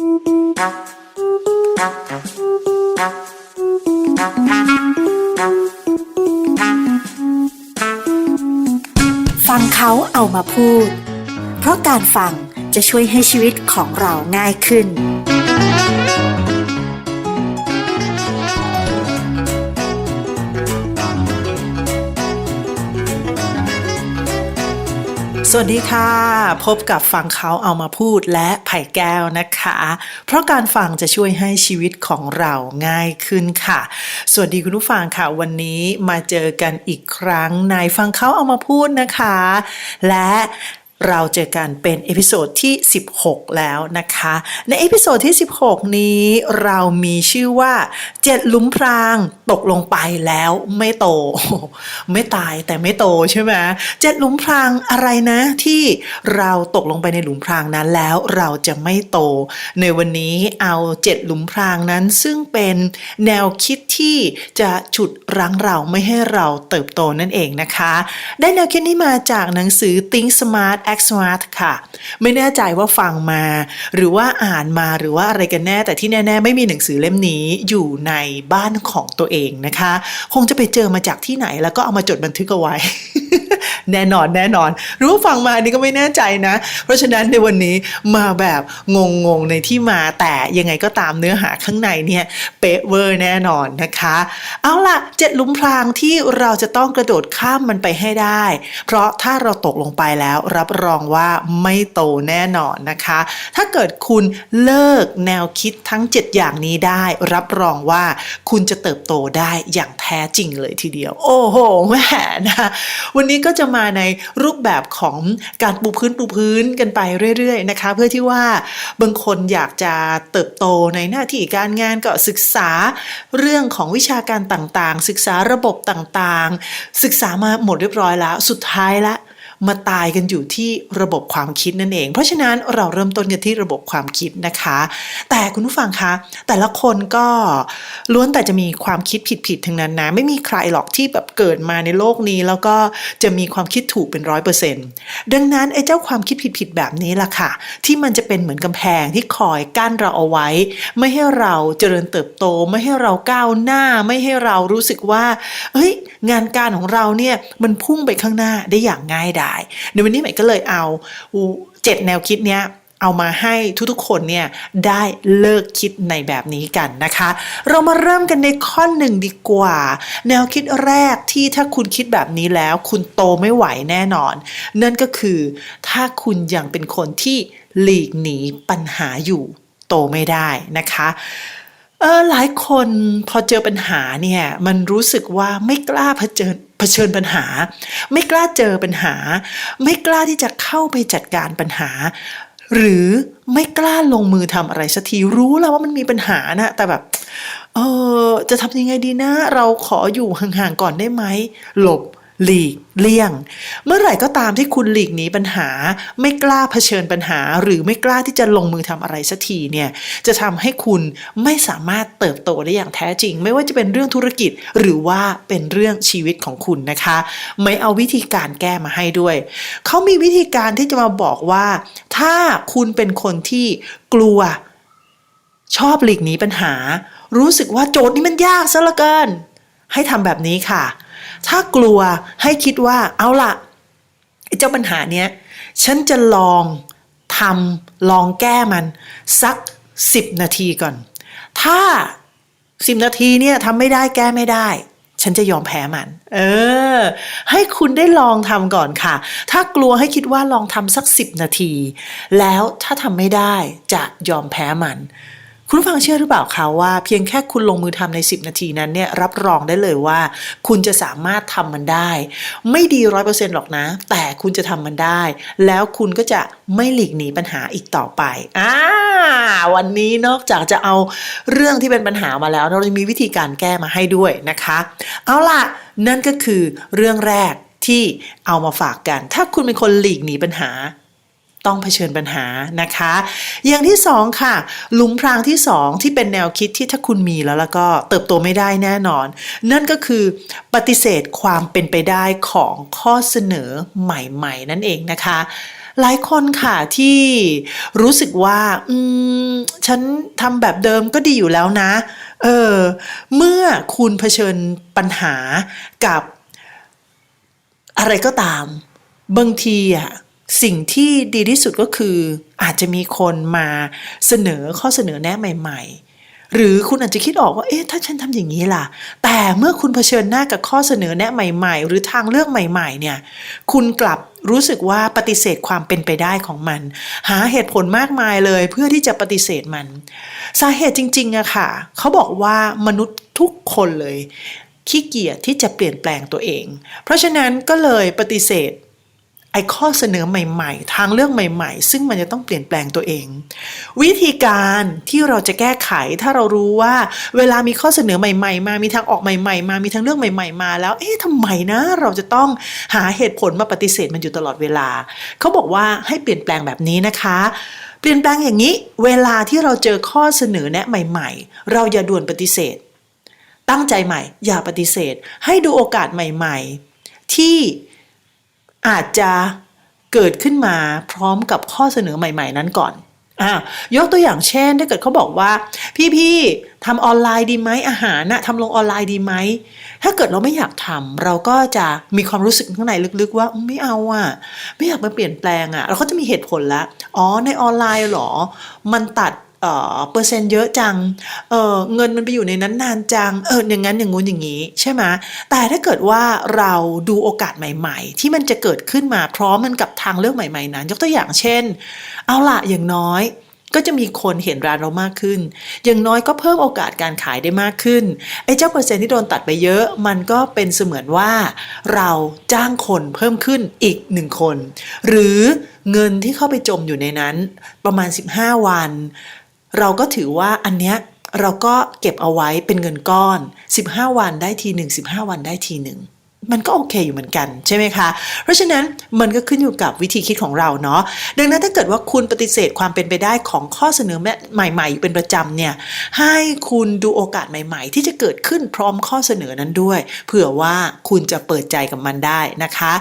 ฟังเขาเอามาพูด เพราะการฟังจะช่วยให้ชีวิตของเราง่ายขึ้น สวัสดีค่ะ พบกับฟังเขาเอามาพูดและไผ่แก้วนะคะ เพราะการฟังจะช่วยให้ชีวิตของเราง่ายขึ้นค่ะ สวัสดีคุณผู้ฟังค่ะ วันนี้มาเจอกันอีกครั้งในฟังเขาเอามาพูดนะคะ และ เราเจอกันเป็นเอพิโซดที่ 16 แล้วนะคะ ในเอพิโซดที่ 16 นี้เรามีชื่อว่าเจ็ดหลุมพรางตกลงไปแล้วไม่โต ไม่ตายแต่ไม่โตใช่ไหมเจ็ดหลุมพรางอะไรนะที่เราตกลงไปในหลุมพรางนั้นแล้วเราจะไม่โต ในวันนี้เอาเจ็ดหลุมพรางนั้นซึ่งเป็นแนวคิดที่จะฉุดรั้งเราไม่ให้เราเติบโตนั่นเองนะคะ ได้แนวคิดนี้มาจากหนังสือ Think Smart Smart ค่ะ ไม่แน่ใจว่าฟังมา หรือว่าอ่านมาหรือว่าอะไรกันแน่ แต่ที่แน่ ๆ ไม่มีหนังสือเล่มนี้อยู่ในบ้านของตัวเองนะคะ คงจะไปเจอมาจากที่ไหนแล้วก็เอามาจดบันทึกเอาไว้ แน่นอนแน่นอน รู้ฟังมาอันนี้ก็ไม่แน่ใจนะ เพราะฉะนั้นในวันนี้มาแบบงงๆในที่มาแต่ยังไงก็ตามเนื้อหาข้างในเนี่ยเป๊ะเวอร์แน่นอนนะคะ เอาล่ะเจ็ดลุมพรางที่เราจะต้องกระโดดข้ามมันไปให้ได้ เพราะถ้าเราตกลงไปแล้วรับรองว่าไม่โตแน่นอนนะคะ ถ้าเกิดคุณเลิกแนวคิดทั้ง 7 อย่างนี้ได้ รับรองว่าคุณจะเติบโตได้อย่างแท้จริงเลยทีเดียว โอ้โหแหมนะวันนี้ก็จะมาในรูปแบบของการปูพื้นปูพื้นกันไปเรื่อยๆนะคะ เพื่อที่ว่าบางคนอยากจะเติบโตในหน้าที่การงานก็ศึกษาเรื่องของวิชาการต่างๆ ศึกษาระบบต่างๆ ศึกษามาหมดเรียบร้อยแล้วสุดท้ายละ มาตายกันอยู่ที่ระบบความคิดนั่นเอง เพราะฉะนั้นเราเริ่มต้นกันที่ระบบความคิดนะคะ แต่คุณผู้ฟังคะแต่ละคนก็ล้วนแต่จะมีความคิดผิดๆทั้งนั้นนะ ไม่มีใครหรอกที่แบบเกิดมาในโลกนี้ แล้วก็จะมีความคิดถูกเป็นร้อยเปอร์เซ็นต์ดังนั้นไอ้เจ้าความคิดผิดๆแบบนี้ล่ะค่ะ ที่มันจะเป็นเหมือนกำแพงที่คอยกั้นเราเอาไว้ ไม่ให้เราเจริญเติบโต ไม่ให้เราก้าวหน้า ไม่ให้เรารู้สึกว่าเฮ้ยงานการของเราเนี่ยมันพุ่งไปข้างหน้าได้อย่างง่ายดายในวันนี้ใหม่ก็เลยเอาเจ็ดแนวคิดเนี้ยเอามาให้ทุกๆคนเนี่ยได้เลิกคิดในแบบนี้กันนะคะ เรามาเริ่มกันในข้อหนึ่งดีกว่า แนวคิดแรกที่ถ้าคุณคิดแบบนี้แล้วคุณโตไม่ไหวแน่นอน นั่นก็คือ ถ้าคุณยังเป็นคนที่หลีกหนีปัญหาอยู่โตไม่ได้นะคะ เออหลายคนพอเจอปัญหาเนี่ยมันรู้สึกว่าไม่กล้าเผชิญเผชิญปัญหา ไม่กล้าเจอปัญหา ไม่กล้าที่จะเข้าไปจัดการปัญหา หรือไม่กล้าลงมือทำอะไรสักทีรู้แล้วว่ามันมีปัญหานะแต่แบบเออจะทำยังไงดีนะ เราขออยู่ห่างๆก่อนได้ไหมหลบ หลีกเลี่ยง เมื่อไหร่ก็ตามที่คุณหลีกหนีปัญหา ไม่กล้าเผชิญปัญหา หรือไม่กล้าที่จะลงมือทำอะไรสักทีเนี่ยจะทำให้คุณไม่สามารถเติบโตได้อย่างแท้จริง ไม่ว่าจะเป็นเรื่องธุรกิจ หรือว่าเป็นเรื่องชีวิตของคุณนะคะ ไม่เอาวิธีการแก้มาให้ด้วย เขามีวิธีการที่จะมาบอกว่า ถ้าคุณเป็นคนที่กลัว ชอบหลีกหนีปัญหา รู้สึกว่าโจทย์นี้มันยากซะเหลือเกิน ให้ทำแบบนี้ค่ะ ถ้ากลัวให้คิดว่าเอาล่ะเจ้าปัญหาเนี้ยฉันจะลองทำลองแก้มัน สักสิบนาทีก่อน ถ้าสิบนาทีเนี่ยทำไม่ได้แก้ไม่ได้ ฉันจะยอมแพ้มัน เออ ให้คุณได้ลองทำก่อนค่ะ ถ้ากลัวให้คิดว่าลองทำสักสิบนาที แล้วถ้าทำไม่ได้จะยอมแพ้มัน คุณฟังเชื่อหรือเปล่าคะว่าเพียงแค่คุณลงมือทำใน 10 นาทีนั้นเนี่ยรับรองได้เลยว่า คุณจะสามารถทำมันได้ ไม่ดีร้อยเปอร์เซ็นต์หรอกนะ แต่คุณจะทำมันได้ แล้วคุณก็จะไม่หลีกหนีปัญหาอีกต่อไปอ่าวันนี้นอกจากจะเอาเรื่องที่เป็นปัญหามาแล้ว เราจะมีวิธีการแก้มาให้ด้วยนะคะ เอาล่ะ นั่นก็คือเรื่องแรกที่เอามาฝากกัน ถ้าคุณเป็นคนหลีกหนีปัญหา ต้องเผชิญปัญหานะคะ อย่างที่สองค่ะ หลุมพรางที่สองที่เป็นแนวคิดที่ถ้าคุณมีแล้วแล้วก็เติบโตไม่ได้แน่นอน นั่นก็คือปฏิเสธความเป็นไปได้ของข้อเสนอใหม่ๆ นั่นเองนะคะหหลายคนค่ะที่รู้สึกว่า อืม ฉันทำแบบเดิมก็ดีอยู่แล้วนะ เออ เมื่อคุณเผชิญปัญหากับอะไรก็ตาม บางทีอะ สิ่งที่ดีที่สุดก็คืออาจจะมีคนมาเสนอข้อเสนอแนะใหม่ ๆหรือคุณอาจจะคิดออกว่า เอ๊ะ ถ้าฉันทำอย่างนี้ล่ะ แต่เมื่อคุณเผชิญหน้ากับข้อเสนอแนะใหม่ๆ หรือทางเลือกใหม่ ๆ เนี่ย คุณกลับรู้สึกว่าปฏิเสธความเป็นไปได้ของมัน หาเหตุผลมากมายเลยเพื่อที่จะปฏิเสธมัน สาเหตุจริงๆอะค่ะ เขาบอกว่ามนุษย์ทุกคนเลย ขี้เกียจที่จะเปลี่ยนแปลงตัวเอง เพราะฉะนั้นก็เลยปฏิเสธ ไอ้ข้อเสนอใหม่ๆ ทางเลือกใหม่ๆ ซึ่งมันจะต้องเปลี่ยนแปลงตัวเอง วิธีการที่เราจะแก้ไขถ้าเรารู้ว่า เวลามีข้อเสนอใหม่ๆ มามีทางออกใหม่ๆ มามีทางเลือกใหม่ ๆ มาแล้วเอ๊ะทำไมนะเราจะต้องหาเหตุผลมาปฏิเสธมันอยู่ตลอดเวลา เขาบอกว่าให้เปลี่ยนแปลงแบบนี้นะคะ เปลี่ยนแปลงอย่างนี้ เวลาที่เราเจอข้อเสนอแนะใหม่ ๆ เราอย่าด่วนปฏิเสธ ตั้งใจใหม่ อย่าปฏิเสธ ให้ดูโอกาสใหม่ ๆ ที่ อาจจะเกิดขึ้นมาพร้อมกับข้อเสนอใหม่ ๆ นั้นก่อนอ่ายกตัวอย่างเช่น ถ้าเกิดเขาบอกว่า พี่ๆทำออนไลน์ดีไหมอาหารนะทำลงออนไลน์ดีไหม ถ้าเกิดเราไม่อยากทำเราก็จะมีความรู้สึกข้างในลึกๆ ว่าไม่เอาอะ ไม่อยากมาเปลี่ยนแปลงอะ เราก็จะมีเหตุผลละอ๋อในออนไลน์หรอ มันตัด เออเปอร์เซ็นต์เยอะจัง เออเงินมันไปอยู่ในนั้นนานจัง เอออย่างนั้นอย่างงู้นอย่างนี้ใช่ไหมแต่ถ้าเกิดว่าเราดูโอกาสใหม่ ๆ ที่มันจะเกิดขึ้นมาพร้อมมันกับทางเลือกใหม่ ๆ นั้น ยกตัวอย่างเช่น เอาละอย่างน้อยก็จะมีคนเห็นร้านเรามากขึ้น อย่างน้อยก็เพิ่มโอกาสการขายได้มากขึ้น ไอ้เจ้าเปอร์เซ็นต์ที่โดนตัดไปเยอะ มันก็เป็นเสมือนว่าเราจ้างคนเพิ่มขึ้นอีกหนึ่งคน หรือเงินที่เข้าไปจมอยู่ในนั้น ประมาณ 15 วัน เราก็ถือว่าอันเนี้ยเราก็เก็บเอาไว้เป็นเงินก้อน 15 วันได้ทีหนึ่ง15 วันได้ทีหนึ่งมันก็โอเคอยู่เหมือนกันใช่ไหมคะ เพราะฉะนั้นมันก็ขึ้นอยู่กับวิธีคิดของเราเนาะ ดังนั้นถ้าเกิดว่าคุณปฏิเสธความเป็นไปได้ของข้อเสนอใหม่ๆอยู่เป็นประจำเนี่ย ให้คุณดูโอกาสใหม่ๆ ที่จะเกิดขึ้นพร้อมข้อเสนอนั้นด้วย เผื่อว่าคุณจะเปิดใจกับมันได้นะคะ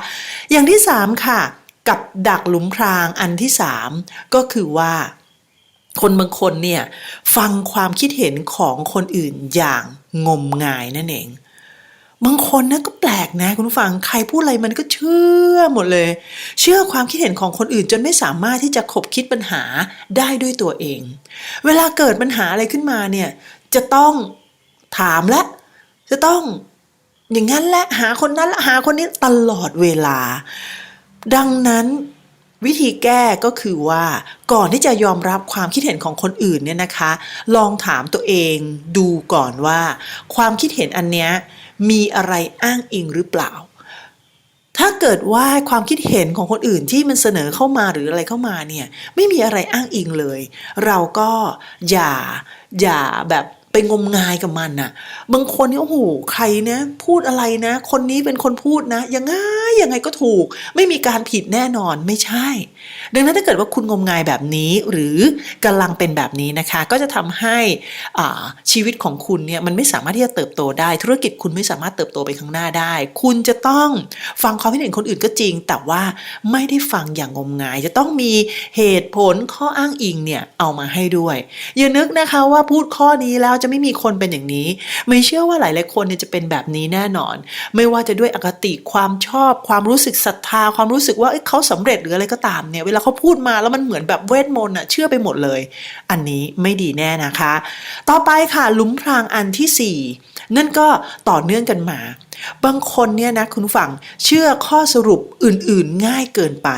อย่างที่สามค่ะ กับดักหลุมพรางอันที่สามก็คือว่า คนบางคนเนี่ยฟังความคิดเห็นของคนอื่นอย่างงมงายนั่นเอง บางคนนะก็แปลกนะคุณผู้ฟังใครพูดอะไรมันก็เชื่อหมดเลย เชื่อความคิดเห็นของคนอื่นจนไม่สามารถที่จะขบคิดปัญหาได้ด้วยตัวเอง เวลาเกิดปัญหาอะไรขึ้นมาเนี่ยจะต้องถามและ จะต้องอย่างนั้นและหาคนนั้นและหาคนนี้ตลอดเวลา ดังนั้น วิธีแก้ก็คือว่าก่อนที่จะยอมรับความคิดเห็นของคนอื่นเนี่ยนะคะ ลองถามตัวเองดูก่อนว่า ความคิดเห็นอันเนี้ยมีอะไรอ้างอิงหรือเปล่า ถ้าเกิดว่าความคิดเห็นของคนอื่นที่มันเสนอเข้ามาหรืออะไรเข้ามาเนี่ยไม่มีอะไรอ้างอิงเลย เราก็อย่าอย่าแบบ งมงายกับมันน่ะ บางคนนี่โอ้โหใครนะพูดอะไรนะ คนนี้เป็นคนพูดนะยังไงยังไงก็ถูก ไม่มีการผิดแน่นอนไม่ใช่ ดังนั้นถ้าเกิดว่าคุณงมงายแบบนี้หรือกำลังเป็นแบบนี้นะคะ ก็จะทำให้ชีวิตของคุณเนี่ยมันไม่สามารถที่จะเติบโตได้ ธุรกิจคุณไม่สามารถเติบโตไปข้างหน้าได้ คุณจะต้องฟังความคิดเห็นคนอื่นก็จริง แต่ว่าไม่ได้ฟังอย่างงมงาย จะต้องมีเหตุผลข้ออ้างอิงเนี่ยเอามาให้ด้วยอย่านึกนะคะว่าพูดข้อนี้แล้วจะไม่มีคนเป็นอย่างนี้ ไม่เชื่อว่าหลายๆคนเนี่ยจะเป็นแบบนี้แน่นอน ไม่ว่าจะด้วยอคติความชอบ ความรู้สึกศรัทธา ความรู้สึกว่าเเขาสำเร็จหรืออะไรก็ตามเนี่ยเวลาเขาพูดมาแล้วมันเหมือนแบบเวทมนต์อะเชื่อไปหมดเลย อันนี้ไม่ดีแน่นะคะ ต่อไปค่ะหลุมพรางอันที่สี่นั่นก็ต่อเนื่องกันมา บางคนเนี่ยนะคุณฟังเชื่อข้อสรุปอื่นๆง่ายเกินไป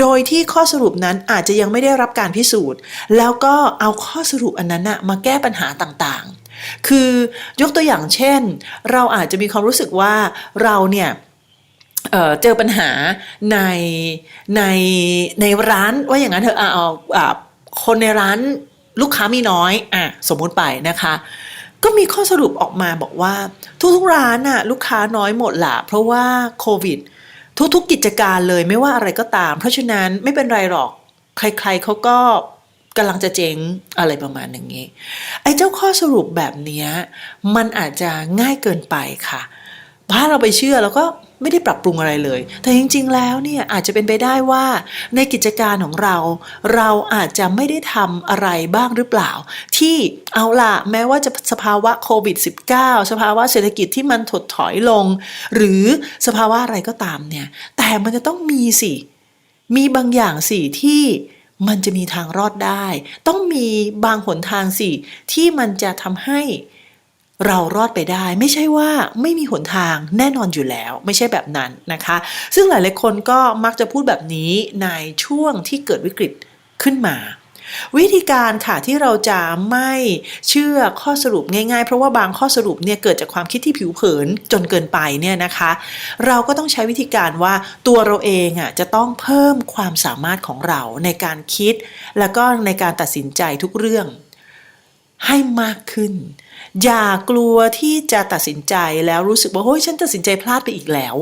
โดยที่ข้อสรุปนั้นอาจจะยังไม่ได้รับการพิสูจน์ แล้วก็เอาข้อสรุปอันนั้นนะมาแก้ปัญหาต่างๆ คือยกตัวอย่างเช่น เราอาจจะมีความรู้สึกว่าเราเนี่ยเจอปัญหาในในในร้านว่าอย่างนั้นเถอเอาคนในร้านลูกค้ามีน้อยอะสมมุติไปนะคะ ก็มีข้อสรุปออกมาบอกว่า ทุกๆร้านน่ะลูกค้าน้อยหมดละเพราะว่าโควิด ทุกๆกิจการเลยไม่ว่าอะไรก็ตาม เพราะฉะนั้นไม่เป็นไรหรอก ใครๆเขาก็กำลังจะเจ๊งอะไรประมาณอย่างนี้ไอ้เจ้าข้อสรุปแบบนี้มันอาจจะง่ายเกินไปค่ะ ถ้าเราไปเชื่อแล้วก็ไม่ได้ปรับปรุงอะไรเลย แต่จริงๆ แล้วเนี่ยอาจจะเป็นไปได้ว่าในกิจการของเรา เราอาจจะไม่ได้ทำอะไรบ้างหรือเปล่า ที่เอาล่ะแม้ว่าจะสภาวะโควิด -19 สภาวะเศรษฐกิจที่มันถดถอยลง หรือสภาวะอะไรก็ตามเนี่ย แต่มันจะต้องมีสิ มีบางอย่างสิที่มันจะมีทางรอดได้ ต้องมีบางหนทางสิที่มันจะทำให้ เรารอดไปได้ไม่ใช่ว่าไม่มีหนทางแน่นอนอยู่แล้ว ไม่ใช่แบบนั้นนะคะ ซึ่งหลายๆคนก็มักจะพูดแบบนี้ในช่วงที่เกิดวิกฤตขึ้นมา วิธีการค่ะที่เราจะไม่เชื่อข้อสรุปง่ายๆ เพราะว่าบางข้อสรุปเนี่ยเกิดจากความคิดที่ผิวเผินจนเกินไปเนี่ยนะคะ เราก็ต้องใช้วิธีการว่าตัวเราเองอะจะต้องเพิ่มความสามารถของเราในการคิด แล้วก็ในการตัดสินใจทุกเรื่องให้มากขึ้น อย่ากลัวที่จะตัดสินใจแล้วรู้สึกว่าเฮ้ยฉันตัดสินใจพลาดไปอีกแล้ว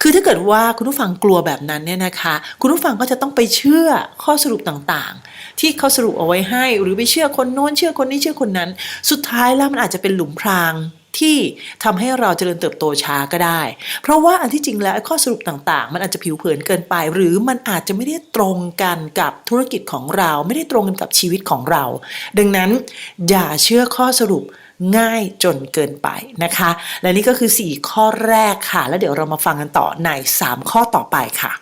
คือถ้าเกิดว่าคุณผู้ฟังกลัวแบบนั้นเนี่ยนะคะ คุณผู้ฟังก็จะต้องไปเชื่อข้อสรุปต่างๆ ที่เขาสรุปเอาไว้ให้ หรือไปเชื่อคนโน้นเชื่อคนนี้เชื่อคนนั้น สุดท้ายแล้วมันอาจจะเป็นหลุมพรางที่ทำให้เราเจริญเติบโตช้าก็ได้ เพราะว่าอันที่จริงแล้วข้อสรุปต่างๆ มันอาจจะผิวเผินเกินไป หรือมันอาจจะไม่ได้ตรงกันกับธุรกิจของเรา ไม่ได้ตรงกันกับชีวิตของเรา ดังนั้นอย่าเชื่อข้อสรุป ง่ายจนเกินไปนะคะ และนี่ก็คือ 4 ข้อแรกค่ะ แล้วเดี๋ยวเรามาฟังกันต่อใน 3 ข้อต่อไปค่ะ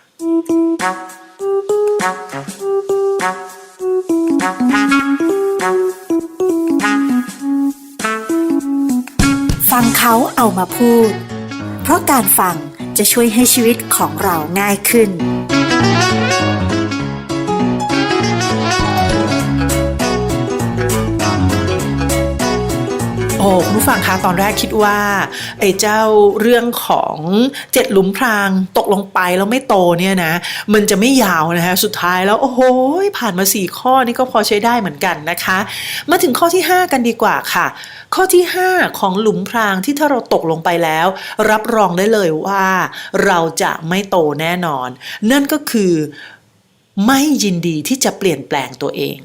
ฟังเขาเอามาพูด เพราะการฟังจะช่วยให้ชีวิตของเราง่ายขึ้น อ้คุณผู้ฟังคะตอนแรกคิดว่าไอ้เจ้าเรื่องของเจ็ดหลุมพรางตกลงไปแล้วไม่โตเนี่ยนะ มันจะไม่ยาวนะคะสุดท้ายแล้วโอ้โหผ่านมาสี่ข้อนี่ก็พอใช้ได้เหมือนกันนะคะ มาถึงข้อที่ 5 กันดีกว่าค่ะ ข้อที่ 5 ของหลุมพรางที่ถ้าเราตกลงไปแล้ว รับรองได้เลยว่าเราจะไม่โตแน่นอน นั่นก็คือไม่ยินดีที่จะเปลี่ยนแปลงตัวเอง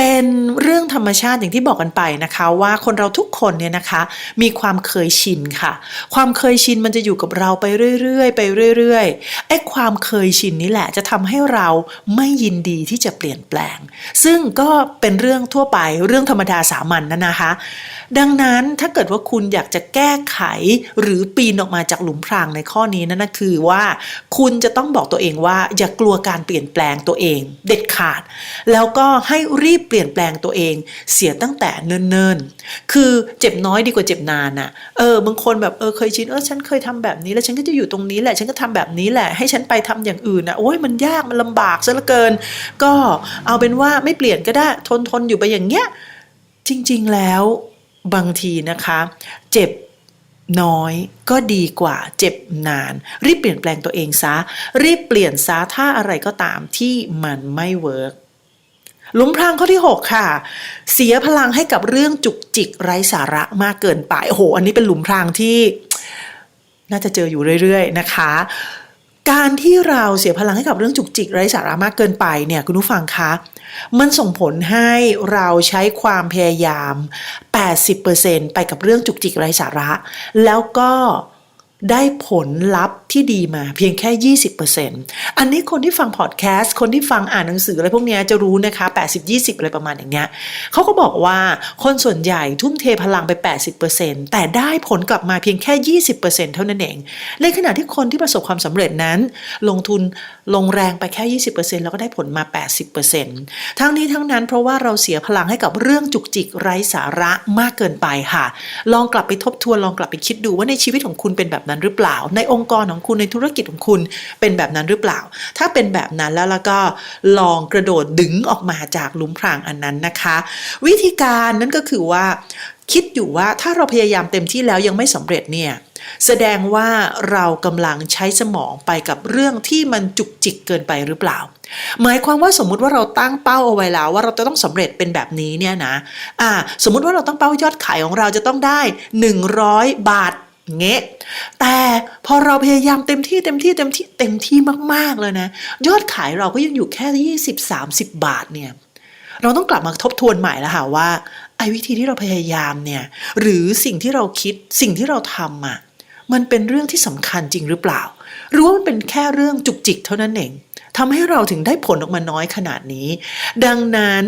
เป็นเรื่องธรรมชาติอย่างที่บอกกันไปนะคะ ว่าคนเราทุกคนเนี่ยนะคะ มีความเคยชินค่ะ ความเคยชินมันจะอยู่กับเราไปเรื่อยๆ ไปเรื่อยๆไอ้ความเคยชินนี้แหละจะทำให้เราไม่ยินดีที่จะเปลี่ยนแปลง ซึ่งก็เป็นเรื่องทั่วไปเรื่องธรรมดาสามัญนนะนะคะ ดังนั้นถ้าเกิดว่าคุณอยากจะแก้ไขหรือปีนออกมาจากหลุมพรางในข้อนี้นั่นนะคือว่า คุณจะต้องบอกตัวเองว่าอย่ากลัวการเปลี่ยนแปลงตัวเอง เด็ดขาด แล้วก็ให้รีบเปลี่ยนแปลงตัวเองเสียตั้งแต่เนิ่นๆ คือเจ็บน้อยดีกว่าเจ็บนานน่ะเออบางคนแบบเออเคยชินเออฉันเคยทำแบบนี้แล้วฉันก็จะอยู่ตรงนี้แหละฉันก็ทำแบบนี้แหละให้ฉันไปทำอย่างอื่นนะโอ้ยมันยากมันลำบากซะเหลือเกิน ก็เอาเป็นว่าไม่เปลี่ยนก็ได้ทนทนอยู่ไปอย่างเงี้ยจริงๆแล้วบางทีนะคะ เจ็บน้อยก็ดีกว่าเจ็บนาน รีบเปลี่ยนแปลงตัวเองซะ รีบเปลี่ยนซะถ้าอะไรก็ตามที่มันไม่เวิร์ก หลุมพรางข้อที่ 6 ค่ะ เสียพลังให้กับเรื่องจุกจิกไร้สาระมากเกินไปโอ้โห อันนี้เป็นหลุมพรางที่ น่าจะเจออยู่เรื่อย ๆ นะคะ การที่เราเสียพลังให้กับเรื่องจุกจิกไร้สาระมากเกินไปเนี่ยคุณผู้ฟังคะมันส่งผลให้เราใช้ความพยายาม 80%ไปกับเรื่องจุกจิกไร้สาระ แล้วก็ ได้ผลลัพธ์ที่ดีมาเพียงแค่ 20%อันนี้คนที่ฟังพอดแคสต์ คนที่ฟังอ่านหนังสืออะไรพวกนี้จะรู้นะคะ 80-20 อะไรประมาณอย่างเงี้ยเขาก็บอกว่าคนส่วนใหญ่ทุ่มเทพลังไป 80%แต่ได้ผลกลับมาเพียงแค่ 20%เท่านั้นเอง ในขณะที่คนที่ประสบความสำเร็จนั้น ลงทุนลงแรงไปแค่ 20%แล้วก็ได้ผลมา 80%ทั้งนี้ทั้งนั้นเพราะว่าเราเสียพลังให้กับเรื่องจุกจิกไร้สาระมากเกินไปค่ะ ลองกลับไปทบทวนลองกลับไปคิดดูว่าในชีวิตของคุณเป็นแบบนั้นหรือเปล่า ในองค์กรของคุณในธุรกิจของคุณเป็นแบบนั้นหรือเปล่า ถ้าเป็นแบบนั้นแล้วแล้วก็ลองกระโดดดึงออกมาจากหลุมพรางอันนั้นนะคะ วิธีการนั่นก็คือว่าคิดอยู่ว่าถ้าเราพยายามเต็มที่แล้วยังไม่สำเร็จเนี่ยแสดงว่าเรากำลังใช้สมองไปกับเรื่องที่มันจุกจิกเกินไปหรือเปล่า หมายความว่าสมมุติว่าเราตั้งเป้าเอาไว้แล้ว ว่าเราจะต้องสำเร็จเป็นแบบนี้เนี่ยนะอ่าสมมุติว่าเราตั้งเป้ายอดขายของเราจะต้องได้ 100 บาท เงี้ยแต่พอเราพยายามเต็มที่เต็มที่เต็มที่เต็มที่มากๆเลยนะ ยอดขายเราก็ยังอยู่แค่ 20-30 บาทเนี่ยเราต้องกลับมาทบทวนใหม่แล้วค่ะว่าไอ้วิธีที่เราพยายามเนี่ยหรือสิ่งที่เราคิดสิ่งที่เราทำอะมันเป็นเรื่องที่สำคัญจริงหรือเปล่า หรือว่ามันเป็นแค่เรื่องจุกจิกเท่านั้นเอง ทำให้เราถึงได้ผลออกมาน้อยขนาดนี้ ดังนั้น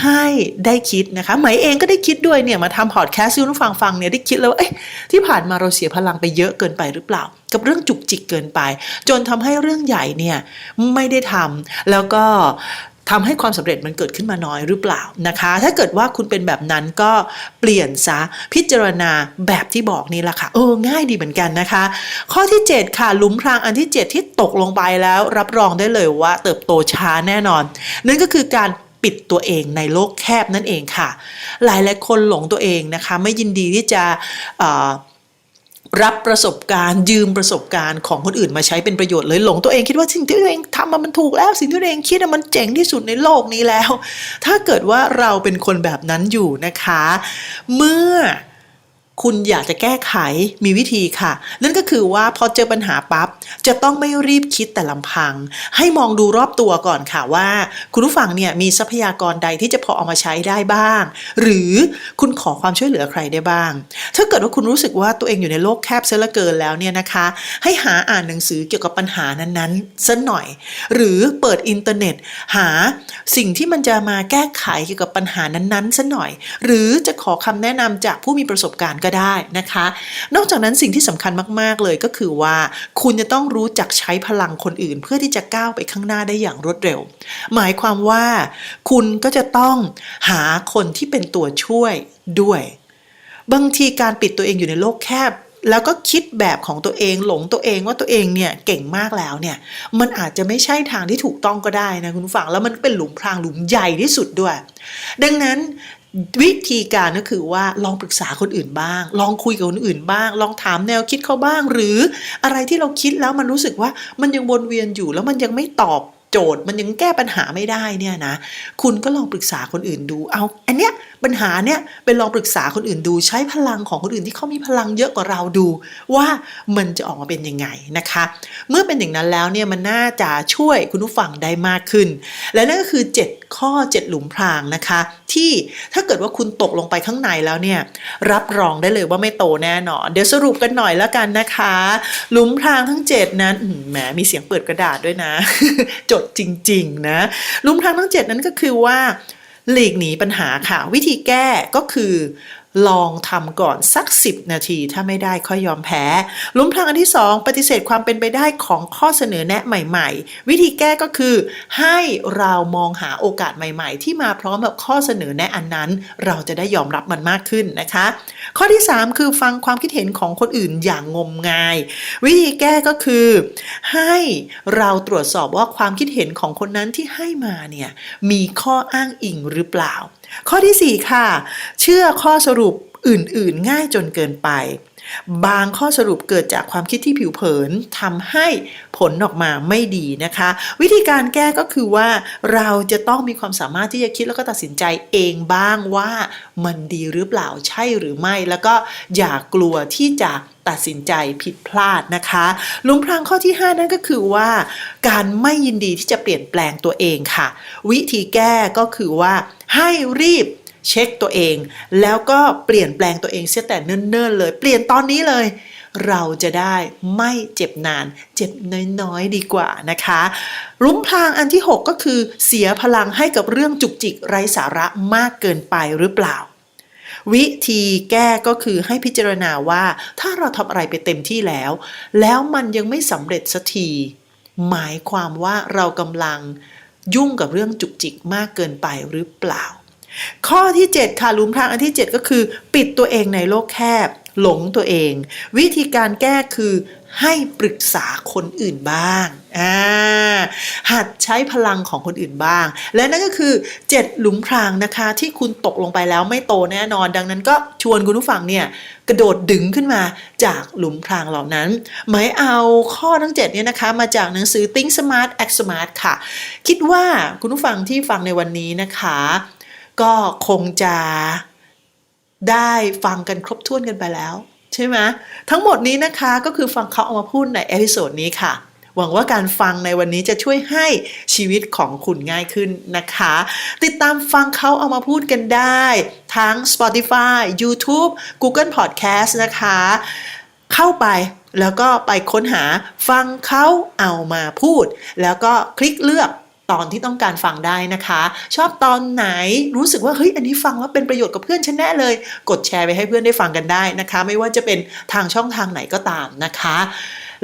ให้ได้คิดนะคะไหมเองก็ได้คิดด้วยเนี่ยมาทำพอดแคสต์ให้คุณฟังฟังเนี่ยได้คิดแล้วว่าเอ๊ะที่ผ่านมาเราเสียพลังไปเยอะเกินไปหรือเปล่า กับเรื่องจุกจิกเกินไป จนทำให้เรื่องใหญ่เนี่ยไม่ได้ทำแล้วก็ ทำให้ความสำเร็จมันเกิดขึ้นมาน้อยหรือเปล่านะคะ ถ้าเกิดว่าคุณเป็นแบบนั้นก็เปลี่ยนซะพิจารณาแบบที่บอกนี่แหละค่ะเออง่ายดีเหมือนกันนะคะ ข้อที่ 7 ค่ะหลุมพรางอันที่ 7 ที่ตกลงไปแล้ว รับรองได้เลยว่าเติบโตช้าแน่นอน นั่นก็คือการปิดตัวเองในโลกแคบนั่นเองค่ะ หลายหลายคนหลงตัวเองนะคะ ไม่ยินดีที่จะเอ่อ รับประสบการณ์ ยืมประสบการณ์ของคนอื่นมาใช้เป็นประโยชน์เลยหลงตัวเองคิดว่าสิ่งที่ตัวเองทำมันถูกแล้ว สิ่งที่ตัวเองคิดอะมันเจ๋งที่สุดในโลกนี้แล้ว ถ้าเกิดว่าเราเป็นคนแบบนั้นอยู่นะคะ เมื่อคุณอยากจะแก้ไขมีวิธีค่ะ นั่นก็คือว่าพอเจอปัญหาปั๊บจะต้องไม่รีบคิดแต่ลำพัง ให้มองดูรอบตัวก่อนค่ะว่า คุณผู้ฟังเนี่ยมีทรัพยากรใดที่จะพอเอามาใช้ได้บ้าง หรือคุณขอความช่วยเหลือใครได้บ้าง ถ้าเกิดว่าคุณรู้สึกว่าตัวเองอยู่ในโลกแคบเสียเหลือเกินแล้วเนี่ยนะคะ ให้หาอ่านหนังสือเกี่ยวกับปัญหานั้นๆสักหน่อย หรือเปิดอินเทอร์เน็ต หาสิ่งที่มันจะมาแก้ไขเกี่ยวกับปัญหานั้นๆสักหน่อย หรือจะขอคำแนะนำจากผู้มีประสบการณ์ก็ได้นะคะ นอกจากนั้นสิ่งที่สำคัญมากๆเลยก็คือว่า คุณจะต้องรู้จักใช้พลังคนอื่น เพื่อที่จะก้าวไปข้างหน้าได้อย่างรวดเร็ว หมายความว่า คุณก็จะต้องหาคนที่เป็นตัวช่วยด้วย บางทีการปิดตัวเองอยู่ในโลกแคบ แล้วก็คิดแบบของตัวเองหลงตัวเองว่าตัวเองเนี่ยเก่งมากแล้วเนี่ยมันอาจจะไม่ใช่ทางที่ถูกต้องก็ได้นะคุณฟังแล้วมันเป็นหลุมพรางหลุมใหญ่ที่สุดด้วย ดังนั้นวิธีการก็คือว่าลองปรึกษาคนอื่นบ้าง ลองคุยกับคนอื่นบ้าง ลองถามแนวคิดเขาบ้าง หรืออะไรที่เราคิดแล้วมันรู้สึกว่ามันยังวนเวียนอยู่แล้วมันยังไม่ตอบ โจทย์มันยังแก้ปัญหาไม่ได้เนี่ยนะ คุณก็ลองปรึกษาคนอื่นดู เอา อันเนี้ย ปัญหาเนี้ยเป็นลองปรึกษาคนอื่นดูใช้พลังของคนอื่นที่เขามีพลังเยอะกว่าเราดู ว่ามันจะออกมาเป็นยังไงนะคะ เมื่อเป็นอย่างนั้นแล้วเนี่ยมันน่าจะช่วยคุณผู้ฟังได้มากขึ้น และนั่นก็คือ 7 ข้อ 7 หลุมพรางนะคะ ที่ถ้าเกิดว่าคุณตกลงไปข้างในแล้วเนี่ยรับรองได้เลยว่าไม่โตแน่นอน เดี๋ยวสรุปกันหน่อยแล้วกันนะคะ หลุมพรางทั้ง 7 นั้นแหมมีเสียงเปิดกระดาษด้วยนะ จดจริงๆนะหลุมพรางทั้ง 7 นั้นก็คือว่า หลีกหนีปัญหาค่ะ วิธีแก้ก็คือ ลองทำก่อนสัก 10 นาที ถ้าไม่ได้ค่อยยอมแพ้ลุมพรางอันที่ 2 ปฏิเสธความเป็นไปได้ของข้อเสนอแนะใหม่ ๆ วิธีแก้ก็คือ ให้เรามองหาโอกาสใหม่ ๆ ที่มาพร้อมกับข้อเสนอแนะอันนั้น เราจะได้ยอมรับมันมากขึ้นนะคะ ข้อที่ 3 คือฟังความคิดเห็นของคนอื่นอย่างงมงาย วิธีแก้ก็คือ ให้เราตรวจสอบว่าความคิดเห็นของคนนั้นที่ให้มาเนี่ยมีข้ออ้างอิงหรือเปล่า ข้อที่ 4 ค่ะ เชื่อข้อสรุปอื่น ๆ ง่ายจนเกินไป บางข้อสรุปเกิดจากความคิดที่ผิวเผินทำให้ผลออกมาไม่ดีนะคะ วิธีการแก้ก็คือว่าเราจะต้องมีความสามารถที่จะคิดแล้วก็ตัดสินใจเองบ้างว่ามันดีหรือเปล่าใช่หรือไม่ แล้วก็อย่ากลัวที่จะตัดสินใจผิดพลาดนะคะลุมพรางข้อที่ 5 นั่นก็คือว่า การไม่ยินดีที่จะเปลี่ยนแปลงตัวเองค่ะ วิธีแก้ก็คือว่าให้รีบ เช็คตัวเอง แล้วก็เปลี่ยนแปลงตัวเองเสียแต่เนิ่นๆเลย เปลี่ยนตอนนี้เลย เราจะได้ไม่เจ็บนาน เจ็บน้อยๆดีกว่านะคะหลุมพรางอันที่ 6 ก็คือ เสียพลังให้กับเรื่องจุกจิกไร้สาระมากเกินไปหรือเปล่าวิธีแก้ก็คือให้พิจารณาว่าถ้าเราทำอะไรไปเต็มที่แล้ว แล้วมันยังไม่สำเร็จสักที หมายความว่าเรากำลังยุ่งกับเรื่องจุกจิกมากเกินไปหรือเปล่า ข้อที่ 7 ค่ะลุมพรางอันที่ 7 ก็คือ ปิดตัวเองในโลกแคบ หลงตัวเอง วิธีการแก้คือให้ปรึกษาคนอื่นบ้างอ่าหัดใช้พลังของคนอื่นบ้าง และนั่นก็คือ 7 หลุมพรางนะคะ ที่คุณตกลงไปแล้วไม่โตแน่นอน ดังนั้นก็ชวนคุณผู้ฟังเนี่ยกระโดดดึงขึ้นมาจากหลุมพรางเหล่านั้น หมายเอาข้อทั้ง 7 เนี่ยนะคะ มาจากหนังสือ Think Smart Act Smart ค่ะ คิดว่าคุณผู้ฟังที่ฟังในวันนี้นะคะ ก็คงจะได้ฟังกันครบถ้วนกันไปแล้ว ใช่ไหมทั้งหมดนี้นะคะก็คือฟังเขาเอามาพูดในเอพิโซดนี้ค่ะ หวังว่าการฟังในวันนี้จะช่วยให้ชีวิตของคุณง่ายขึ้นนะคะ ติดตามฟังเขาเอามาพูดกันได้ ทั้ง Spotify YouTube Google Podcast นะคะ เข้าไปแล้วก็ไปค้นหาฟังเขาเอามาพูด แล้วก็คลิกเลือก ตอนที่ต้องการฟังได้นะคะ ชอบตอนไหนรู้สึกว่าเฮ้ยอันนี้ฟังแล้วเป็นประโยชน์กับเพื่อนฉันแน่เลย กดแชร์ไปให้เพื่อนได้ฟังกันได้นะคะ ไม่ว่าจะเป็นทางช่องทางไหนก็ตามนะคะ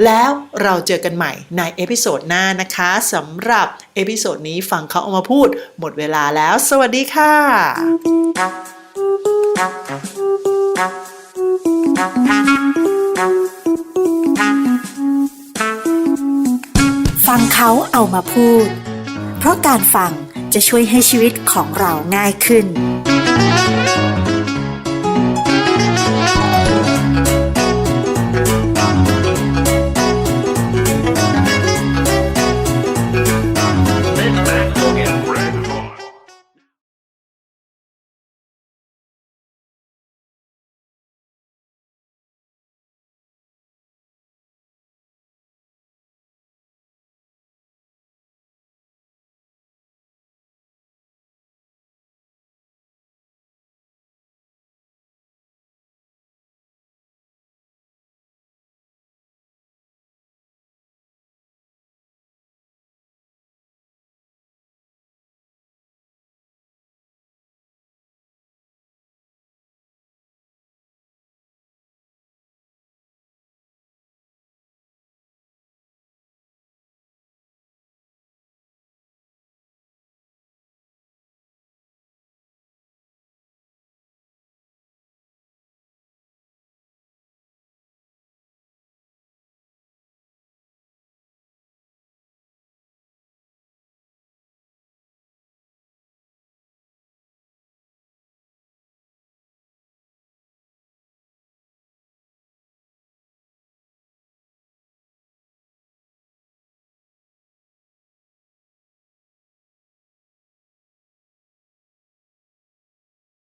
แล้วเราเจอกันใหม่ในเอพิโซดหน้านะคะสำหรับเอพิโซดนี้ฟังเขาเอามาพูด หมดเวลาแล้ว สวัสดีค่ะ ฟังเขาเอามาพูด เพราะการฟังจะช่วยให้ชีวิตของเราง่ายขึ้น